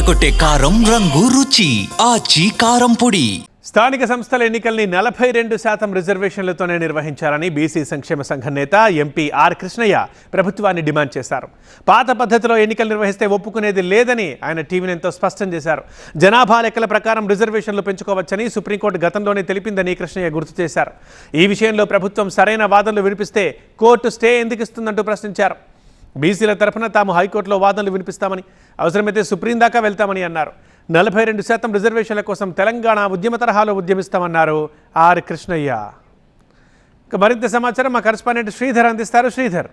అదరగొట్టే కారం రంగు రుచి ఆచి కారం పొడి. స్థానిక సంస్థల ఎన్నికల్ని నలభై రెండు శాతం రిజర్వేషన్లతోనే నిర్వహించాలని బీసీ సంక్షేమ సంఘం నేత ఎంపీ ఆర్ కృష్ణయ్య ప్రభుత్వాన్ని డిమాండ్ చేశారు. పాత పద్ధతిలో ఎన్నికలు నిర్వహిస్తే ఒప్పుకునేది లేదని ఆయన టీవీని ఎంతో స్పష్టం చేశారు. జనాభా లెక్కల ప్రకారం రిజర్వేషన్లు పెంచుకోవచ్చని సుప్రీంకోర్టు గతంలోనే తెలిపిందని కృష్ణయ్య గుర్తు చేశారు. ఈ విషయంలో ప్రభుత్వం సరైన వాదనలు వినిపిస్తే కోర్టు స్టే ఎందుకు ఇస్తుందంటూ ప్రశ్నించారు. బీసీల తరఫున తాము హైకోర్టులో వాదనలు వినిపిస్తామని అవసరమైతే సుప్రీం దాకా వెళ్తామని అన్నారు. నలభై రెండు శాతం రిజర్వేషన్ల కోసం తెలంగాణ ఉద్యమ తరహాలో ఉద్యమిస్తామన్నారు ఆర్ కృష్ణయ్య. ఇక మరింత సమాచారం మా కరస్పాండెంట్ శ్రీధర్ అందిస్తారు. శ్రీధర్.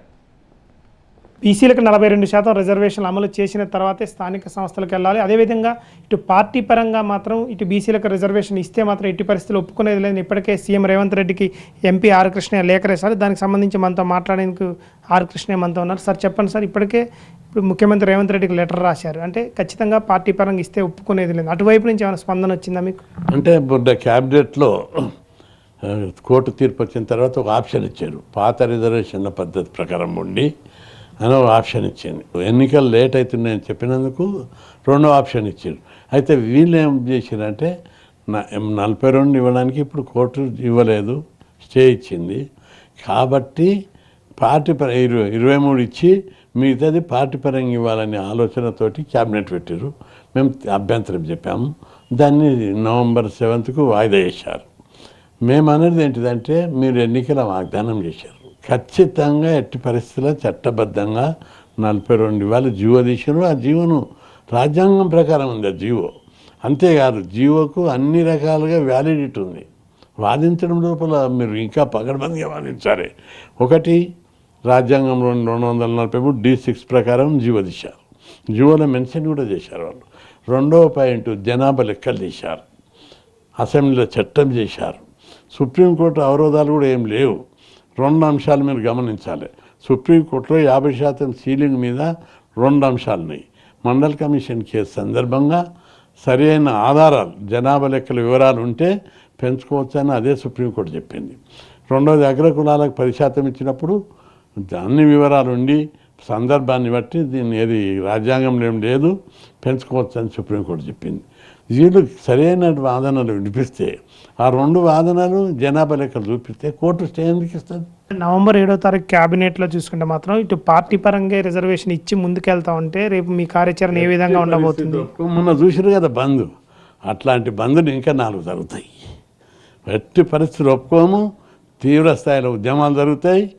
బీసీలకు నలభై రెండు శాతం రిజర్వేషన్లు అమలు చేసిన తర్వాతే స్థానిక సంస్థలకు వెళ్ళాలి. అదేవిధంగా ఇటు పార్టీ పరంగా మాత్రం ఇటు బీసీలకు రిజర్వేషన్ ఇస్తే మాత్రం ఎట్టి పరిస్థితులు ఒప్పుకునేది లేదని ఇప్పటికే సీఎం రేవంత్ రెడ్డికి ఎంపీ ఆర్ కృష్ణయ్య లేఖ రాశారు. దానికి సంబంధించి మనతో మాట్లాడేందుకు ఆర్ కృష్ణయ్య మనతో ఉన్నారు. సార్ చెప్పండి సార్ ఇప్పటికే ఇప్పుడు ముఖ్యమంత్రి రేవంత్ రెడ్డికి లెటర్ రాశారు. అంటే ఖచ్చితంగా పార్టీ పరంగా ఇస్తే ఒప్పుకునేది లేదు. అటువైపు నుంచి ఏమైనా స్పందన వచ్చిందా మీకు? అంటే మొన్న క్యాబినెట్లో కోర్టు తీర్పు వచ్చిన తర్వాత ఒక ఆప్షన్ ఇచ్చారు. పాత రిజర్వేషన్ల పద్ధతి ప్రకారం ఉండి అని ఒక ఆప్షన్ ఇచ్చింది. ఎన్నికలు లేట్ అవుతున్నాయని చెప్పినందుకు రెండో ఆప్షన్ ఇచ్చారు అయితే వీళ్ళు ఏం చేశారంటే నలభై రెండు ఇవ్వడానికి ఇప్పుడు కోర్టు ఇవ్వలేదు స్టే ఇచ్చింది. కాబట్టి పార్టీ పర ఇరవై ఇరవై మూడు ఇచ్చి మిగతాది పార్టీ పరంగా ఇవ్వాలనే ఆలోచనతోటి క్యాబినెట్ పెట్టారు మేము అభ్యంతరం చెప్పాము. దాన్ని నవంబర్ సెవెంత్కు వాయిదా చేశారు మేము అనేది ఏంటిదంటే మీరు ఎన్నికల వాగ్దానం చేశారు. ఖచ్చితంగా ఎట్టి పరిస్థితుల్లో చట్టబద్ధంగా నలభై రెండు వేల జీవో తీసారు ఆ జీవోను రాజ్యాంగం ప్రకారం ఉంది ఆ జీవో. అంతేకాదు జీవోకు అన్ని రకాలుగా వ్యాలిడిటీ ఉంది. వాదించడం లోపల మీరు ఇంకా పగడబందిగా వాదించాలి ఒకటి రాజ్యాంగం రెండు రెండు వందల నలభై మూడు డి సిక్స్ ప్రకారం జీవో తీశారు. జీవోలో మెన్షన్ కూడా చేశారు వాళ్ళు. రెండవ పాయింట్ జనాభా లెక్కలు తీశారు. అసెంబ్లీలో చట్టం చేశారు. సుప్రీంకోర్టు అవరోధాలు కూడా ఏం లేవు. రెండు అంశాలు మీరు గమనించాలి. సుప్రీంకోర్టులో యాభై శాతం సీలింగ్ మీద రెండు అంశాలు ఉన్నాయి. మండల్ కమిషన్ కేసు సందర్భంగా సరైన ఆధారాలు జనాభా లెక్కల వివరాలు ఉంటే పెంచుకోవచ్చని అదే సుప్రీంకోర్టు చెప్పింది. రెండోది అగ్రకులాలకు పది శాతం ఇచ్చినప్పుడు అన్ని వివరాలు ఉండి సందర్భాన్ని బట్టి దీన్ని ఏది రాజ్యాంగంలో ఏం లేదు పెంచుకోవచ్చని సుప్రీంకోర్టు చెప్పింది. వీళ్ళు సరైన వాదనలు వినిపిస్తే ఆ రెండు వాదనలు జనాభా లెక్కలు చూపిస్తే కోర్టు స్టే ఎందుకు ఇస్తుంది? నవంబర్ ఏడో తారీఖు క్యాబినెట్లో చూసుకుంటే మాత్రం ఇటు పార్టీ పరంగా రిజర్వేషన్ ఇచ్చి ముందుకెళ్తా ఉంటే రేపు మీ కార్యాచరణ ఏ విధంగా ఉండబోతుంది? మొన్న చూసారు కదా బంద్. అట్లాంటి బంధులు ఇంకా నాలుగు జరుగుతాయి. ఎట్టి పరిస్థితులు ఒప్పుకోము తీవ్ర స్థాయిలో ఉద్యమాలు జరుగుతాయి.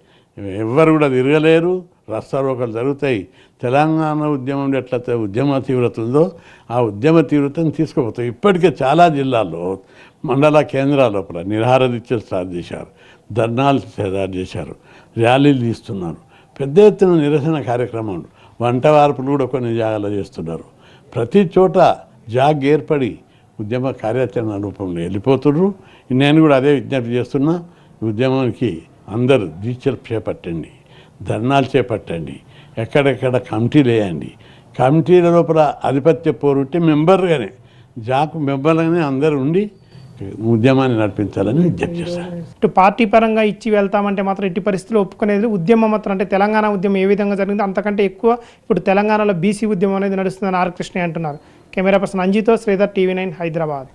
ఎవ్వరు కూడా తిరగలేరు. రాస్తారోకలు జరుగుతాయి. తెలంగాణ ఉద్యమం ఎట్లా ఉద్యమ తీవ్రత ఉందో ఆ ఉద్యమ తీవ్రతను తీసుకుపోతాయి. ఇప్పటికే చాలా జిల్లాల్లో మండల కేంద్రాల లోపల నిరహార దీక్షలు స్టార్ట్ చేశారు. ధర్నాలు స్టార్ట్ చేశారు. ర్యాలీలు తీస్తున్నారు. పెద్ద ఎత్తున నిరసన కార్యక్రమాలు వంట వార్పులు కూడా కొన్ని జాగాలో చేస్తున్నారు. ప్రతి చోట జాగ్ ఏర్పడి ఉద్యమ కార్యాచరణ రూపంలో వెళ్ళిపోతున్నారు. నేను కూడా అదే విజ్ఞప్తి చేస్తున్నా. ఉద్యమానికి అందరూ దీక్షలు చేపట్టండి. ధర్నాలు చేపట్టండి. ఎక్కడెక్కడ కమిటీలు వేయండి. కమిటీల లోపల ఆధిపత్య పోరుంటే మెంబర్గానే జాకు మెంబర్గానే అందరూ ఉండి ఉద్యమాన్ని నడిపించాలని విజ్ఞప్తి చేస్తాను ఇటు పార్టీ పరంగా ఇచ్చి వెళ్తామంటే మాత్రం ఇటు పరిస్థితుల్లో ఒప్పుకునేది ఉద్యమం మాత్రం అంటే తెలంగాణ ఉద్యమం ఏ విధంగా జరిగిందో అంతకంటే ఎక్కువ ఇప్పుడు తెలంగాణలో బీసీ ఉద్యమం అనేది నడుస్తుందని ఆర్ కృష్ణ అంటున్నారు. కెమెరా పర్సన్ అంజితో శ్రీధర్ టీవీ నైన్ హైదరాబాద్.